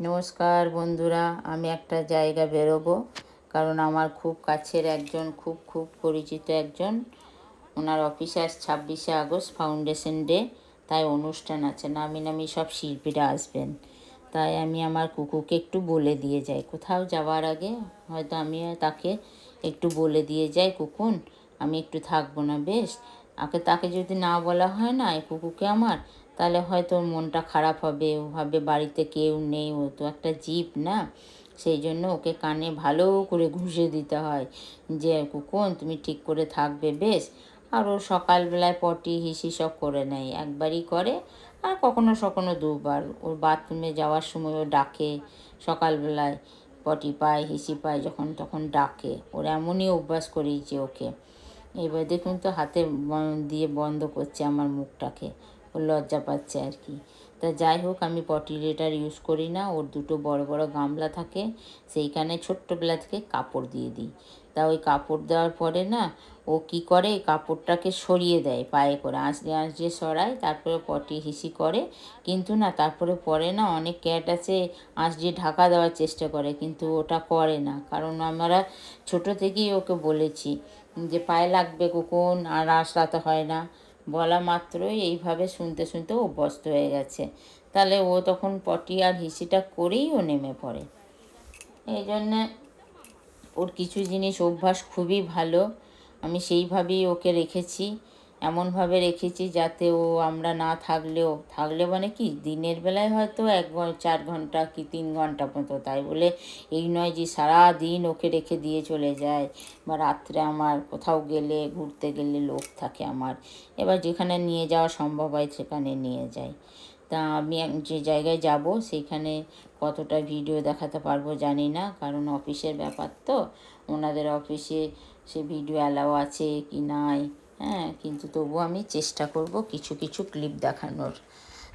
নমস্কার বন্ধুরা, আমি একটা জায়গা বেরোবো, কারণ আমার খুব কাছের একজন, খুব খুব পরিচিত একজন। ওনার অফিস আজ ছাব্বিশে আগস্ট, ফাউন্ডেশন ডে, তাই অনুষ্ঠান আছে, নামি নামি সব শিল্পীরা আসবেন। তাই আমি আমার কুকুকে একটু বলে দিয়ে যাই। কোথাও যাওয়ার আগে হয়তো আমি তাকে একটু বলে দিয়ে যাই কুকুন আমি একটু থাকব না, বেশ? আগে তাকে যদি না বলা হয় না, এই কুকুকে আমার তাহলে হয়তো মনটা খারাপ হবে, ও ভাবে বাড়িতে কেউ নেই, ও তো একটা জীব না। সেই জন্য ওকে কানে ভালো করে ঘুষে দিতে হয় যে কুকুন তুমি ঠিক করে থাকবে বেশ। আর ও সকালবেলায় পটি, হিসি সব করে নেয়, একবারই করে, আর কখনো সখনো দুবার। ওর বাথরুমে যাওয়ার সময় ও ডাকে, সকালবেলায় পটি পায়, হিসি পায়, যখন তখন ডাকে। ওর এমনই অভ্যাস করিয়েছে ওকে। এবার দেখুন তো হাতে দিয়ে বন্ধ করছে আমার মুখটাকে। লজ্জা পাচ্ছে আর কি। তা যাই হোক, আমি পটিলেটার ইউজ করি না, ওর দুটো বড় বড় গামলা থাকে, সেইখানে ছোট্টবেলা থেকে কাপড় দিয়ে দিই। তা ওই কাপড় দেওয়ার পরে না, ও কি করে, কাপড়টাকে সরিয়ে দেয় পায়ে করে, আঁচড়ে আঁচড়ে সরায়, তারপরে পটি হিসি করে। কিন্তু না, তারপরে পরে না, অনেক ক্যাট আছে, আঁচড়ে ঢাকা দেওয়ার চেষ্টা করে, কিন্তু ওটা করে না। কারণ আমরা ছোট থেকেই ওকে বলেছি যে, পায়ে লাগবে কুকুন আর আঁচড়াতে হয় না। বলা মাত্রই এইভাবে শুনতে শুনতে অভ্যস্ত হয়ে গেছে। তাহলে ও তখন পটি আর হিসিটা করেই ও নেমে পড়ে। এই জন্যে ওর কিছু জিনিস অভ্যাস খুবই ভালো। আমি সেইভাবেই ওকে রেখেছি। এমনভাবে রেখেছি যাতে ও আমরা না থাকলেও, থাকলে মানে কি? দিনের বেলায় হয়তো এক চার ঘণ্টা কি তিন ঘণ্টা মতো, তাই বলে এই নয় যে সারা দিন ওকে রেখে দিয়ে চলে যায় বা রাত্রে আমার কোথাও গেলে, ঘুরতে গেলে লোক থাকে আমার। এবার যেখানে নিয়ে যাওয়া সম্ভব হয় সেখানে নিয়ে যাই। তা আমি যে জায়গায় যাব সেখানে কতটা ভিডিও দেখাতে পারব জানি না, কারণ অফিসের ব্যাপার তো। ওনাদের অফিসে সে ভিডিও অ্যালাও আছে কি নাই? হ্যাঁ কিন্তু তবু আমি চেষ্টা করব কিছু কিছু ক্লিপ দেখানোর।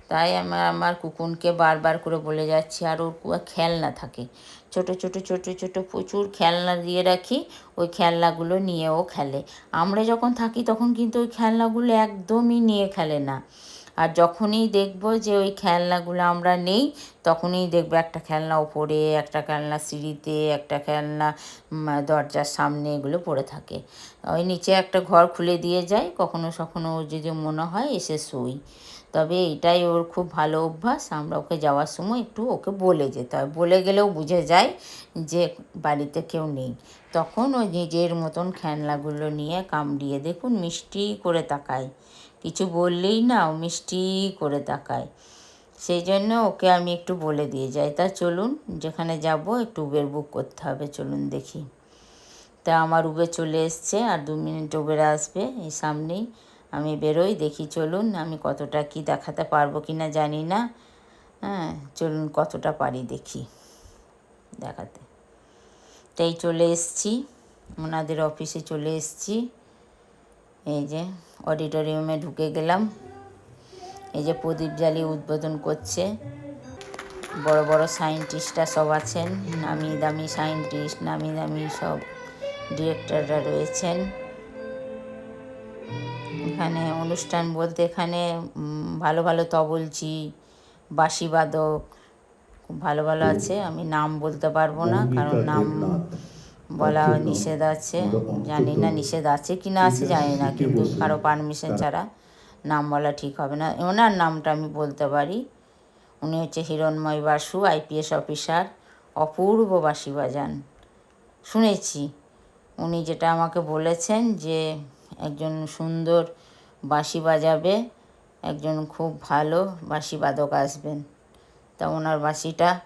তাই আমার আমার কুকুনকে বারবার করে বলে যাচ্ছি, আর ওর কুয়া খেলনা থাকে। ছোট ছোট ছোট ছোট প্রচুর খেলনা দিয়ে রাখি, ওই খেলনাগুলো নিয়েও খেলে। আমরা যখন থাকি তখন কিন্তু ওই খেলনাগুলো একদমই নিয়ে খেলে না। আর যখনই দেখব যে ওই খেলনাগুলো আমরা নেই, তখনই দেখব একটা খেলনা ওপরে, একটা খেলনা সিঁড়িতে, একটা খেলনা দরজার সামনে এগুলো পড়ে থাকে। ওই নিচে একটা ঘর খুলে দিয়ে যায় কখনো সখনো যদি মনে হয় এসে শুই। তবে এটাই ওর খুব ভালো অভ্যাস, আমরা ওকে যাওয়ার সময় একটু ওকে বলে যেতে হয়। বলে গেলেও বুঝে যায় যে বাড়িতে কেউ নেই। তখন ওই নিজের মতন খেলনাগুলো নিয়ে কামড়িয়ে দেখুন, মিষ্টি করে তাকায় কিছু বললেই না ও মিষ্টি করে তাকায়। সেই জন্য ওকে আমি একটু বলে দিয়ে যাই তা চলুন, যেখানে যাব একটু উবের বুক করতে হবে, চলুন দেখি। তা আমার উবের চলে এসছে আর দু মিনিট উবের আসবে, এই সামনেই আমি বেরোই, দেখি চলুন আমি কতটা কি দেখাতে পারব কি না জানি না। হ্যাঁ চলুন কতটা পারি দেখি, দেখাতে। তাই চলে এসছি, ওনাদের অফিসে চলে এসছি। এই যে অডিটোরিয়ামে ঢুকে গেলাম। এই যে প্রদীপ জ্বালিয়ে উদ্বোধন করছে। বড় বড় সায়েন্টিস্টরা সব আছেন। নামি দামি সায়েন্টিস্ট নামি দামি সব ডিরেক্টররা রয়েছেন। এখানে অনুষ্ঠান বলতে এখানে ভালো ভালো তবলচি বাঁশিবাদক খুব ভালো ভালো আছে। আমি নাম বলতে পারব না কারণ নাম বলা নিষেধ আছে জানি না নিষেধ আছে কি না আছে জানি না কিন্তু কারও পারমিশন ছাড়া নাম বলা ঠিক হবে না। ওনার নামটা আমি বলতে পারি। উনি হচ্ছে হিরণময় বাসু আইপিএস অফিসার অপূর্ব বাসি বাজান শুনেছি। উনি যেটা আমাকে বলেছেন যে একজন সুন্দর বাঁশি বাজাবে একজন খুব ভালো বাঁশি বাদক আসবেন। তা ওনার বাঁশিটা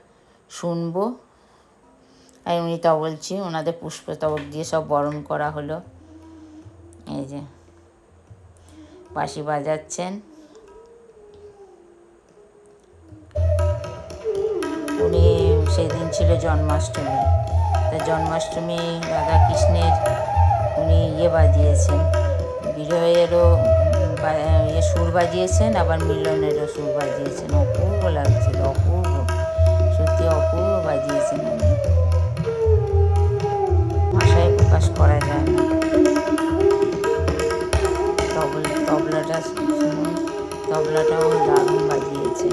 শুনব। আর তা বলছি ওনাদের পুষ্পস্তবক দিয়ে সব বরণ করা হলো। এই যে, বাঁশি বাজাচ্ছেন। উনি সেদিন ছিল জন্মাষ্টমী। তা জন্মাষ্টমী রাধা কৃষ্ণের উনি ইয়ে বাজিয়েছেন। বিজয়েরও বা- ইয়ে সুর বাজিয়েছেন, আবার মিলনেরও সুর বাজিয়েছেন। অপূর্ব লাগছিল, অপূর্ব। সত্যি অপূর্ব বাজিয়েছেন উনি। চাষ করা যায়। তবলাটা তবলাটাও দারুণ বাজিয়েছে।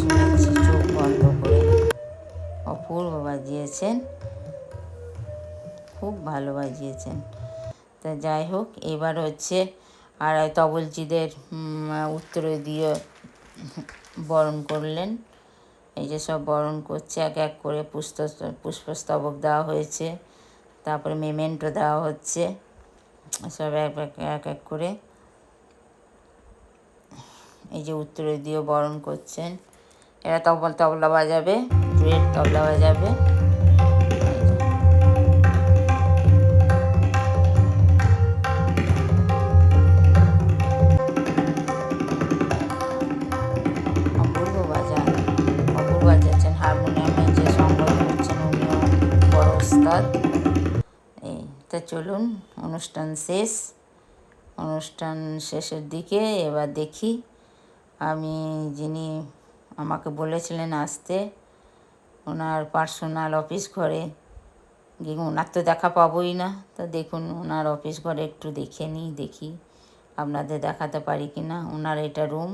শুনেছি চোখ বন্ধ করে। অপূর্ব বাজিয়েছেন। খুব ভালো বাজিয়েছেন। তা যাই হোক, এবার হচ্ছে আর তবলচিদের উত্তর দিয়ে বরণ করলেন। এই যে সব বরণ করছে, এক এক করে পুষ্প, পুষ্পস্তবক দেওয়া হয়েছে। তারপরে মেমেন্টো দেওয়া হচ্ছে। সব এক এক এক করে এই যে উত্তরে দিয়ে বরণ করছেন। এরা তবল, তবলা বাজাবে ডুয়েট তবলা বাজাবে। তা চলুন, অনুষ্ঠান শেষ। অনুষ্ঠান শেষের দিকে এবার দেখি, আমি যিনি আমাকে বলেছিলেন আসতে, ওনার পার্সোনাল অফিস ঘরে ওনার তো দেখা পাবোই না। তা দেখুন, ওনার অফিস ঘরে একটু দেখে নিই, দেখি আপনাদের দেখাতে পারি কি না। ওনার এটা রুম,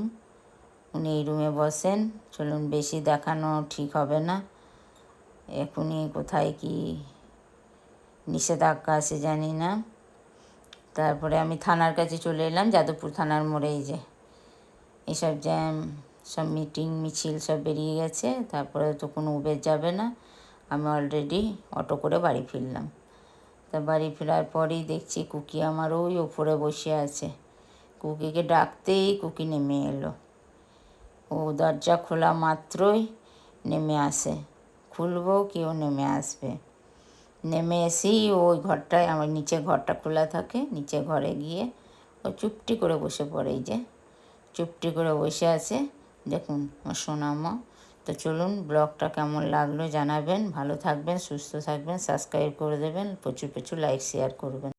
উনি এই রুমে বসেন। চলুন, বেশি দেখানো ঠিক হবে না। এখনই কোথায় কি নিষেধাজ্ঞা আছে, জানি না। তারপরে আমি থানার কাছে চলে এলাম, যাদবপুর থানার মোড়ে এই যে এসব জ্যাম, সব মিটিং, মিছিল সব বেরিয়ে গেছে। তারপরে তো কোনো উবের যাবে না। আমি অলরেডি অটো করে বাড়ি ফিরলাম। তা বাড়ি ফেরার পরেই দেখছি কুকি আমার ওই ওপরে বসে আছে। কুকিকে ডাকতেই কুকি নেমে এলো। ও দরজা খোলা মাত্রই নেমে আসে। খুলবো, কেউ নেমে আসবে। নেমে এসেই ওই ঘরটায়, আমার নিচে ঘরটা খোলা থাকে নিচে ঘরে গিয়ে ও চুপটি করে বসে পড়ে যে। চুপটি করে বসে আছে। দেখুন আমার সোনামা। তো চলুন ব্লগটা কেমন লাগল জানাবেন, ভালো থাকবেন, সুস্থ থাকবেন, সাবস্ক্রাইব করে দেবেন, প্রচুর প্রচুর লাইক শেয়ার করবেন।